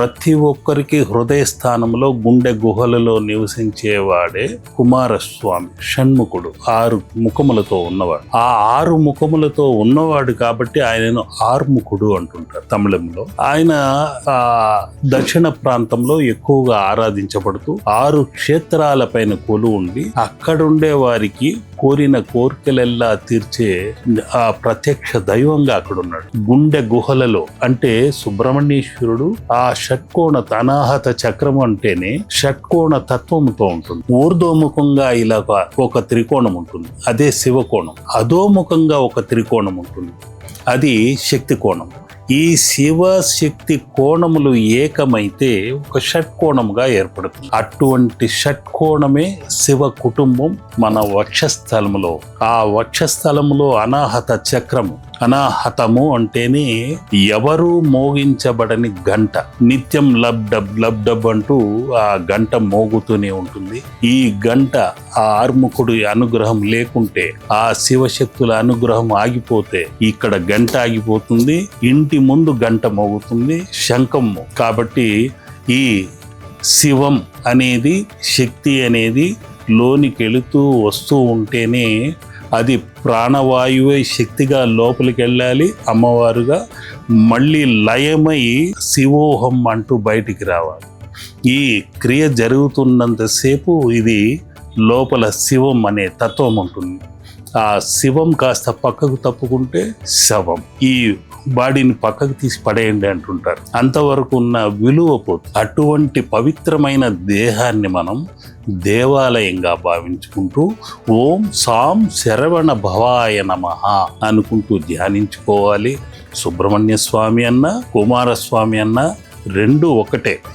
ప్రతి ఒక్కరికి హృదయ స్థానంలో గుండె గుహలలో నివసించేవాడే కుమారస్వామి షణ్ముఖుడు ఆరు ముఖములతో ఉన్నవాడు. ఆ ఆరు ముఖములతో ఉన్నవాడు కాబట్టి ఆయనను ఆర్ముఖుడు అంటుంటారు తమిళంలో. ఆయన ఆ దక్షిణ ప్రాంతంలో ఎక్కువగా ఆరాధించబడుతూ ఆరు క్షేత్రాల పైన కొలు ఉండి అక్కడుండే వారికి కోరిన కోరికలెల్లా తీర్చే ఆ ప్రత్యక్ష దైవంగా అక్కడ ఉన్నాడు గుండె గుహలలో అంటే సుబ్రహ్మణ్యేశ్వరుడు ఆ షట్కోణ తనాహత చక్రం అంటేనే షట్కోణ తత్వంతో ఉంటుంది. ఊర్ధోముఖంగా ఇలా ఒక- ఒక త్రికోణం ఉంటుంది. అదే శివకోణం. అధోముఖంగా ఒక త్రికోణం ఉంటుంది. అది శక్తి కోణం. ఈ శివ శక్తి కోణములు ఏకమైతే ఒక షట్కోణముగా ఏర్పడుతుంది. అటువంటి షట్కోణమే శివ కుటుంబం మన వక్షస్థలములో. ఆ వక్షస్థలములో అనాహత చక్రము. అనాహతము అంటేనే ఎవరు మోగించబడని గంట. నిత్యం లబ్ డబ్ లబ్ డబ్ అంటూ ఆ గంట మోగుతూనే ఉంటుంది. ఈ గంట ఆ ఆర్ముఖుడి అనుగ్రహం లేకుంటే ఆ శివశక్తుల అనుగ్రహం ఆగిపోతే ఇక్కడ గంట ఆగిపోతుంది. ఇంటి ముందు గంట మోగుతుంది శంఖం కాబట్టి ఈ శివం అనేది శక్తి అనేది లోనికి వెళుతూ వస్తూ ఉంటేనే అది ప్రాణవాయువే శక్తిగా లోపలికి వెళ్ళాలి అమ్మవారుగా మళ్ళీ లయమై శివోహం అంటూ బయటికి రావాలి. ఈ క్రియ జరుగుతున్నంతసేపు ఇది లోపల శివం అనే తత్వం ఉంటుంది. ఆ శివం కాస్త పక్కకు తప్పుకుంటే శవం. ఈ బాడీని పక్కకు తీసి పడేయండి అంటుంటారు. అంతవరకు ఉన్న విలువ పోతుంది అటువంటి పవిత్రమైన దేహాన్ని మనం దేవాలయంగా భావించుకుంటూ ఓం సాం శరవణ భవాయ నమ అనుకుంటూ ధ్యానించుకోవాలి. సుబ్రహ్మణ్య స్వామి అన్న కుమారస్వామి అన్న రెండు ఒకటే.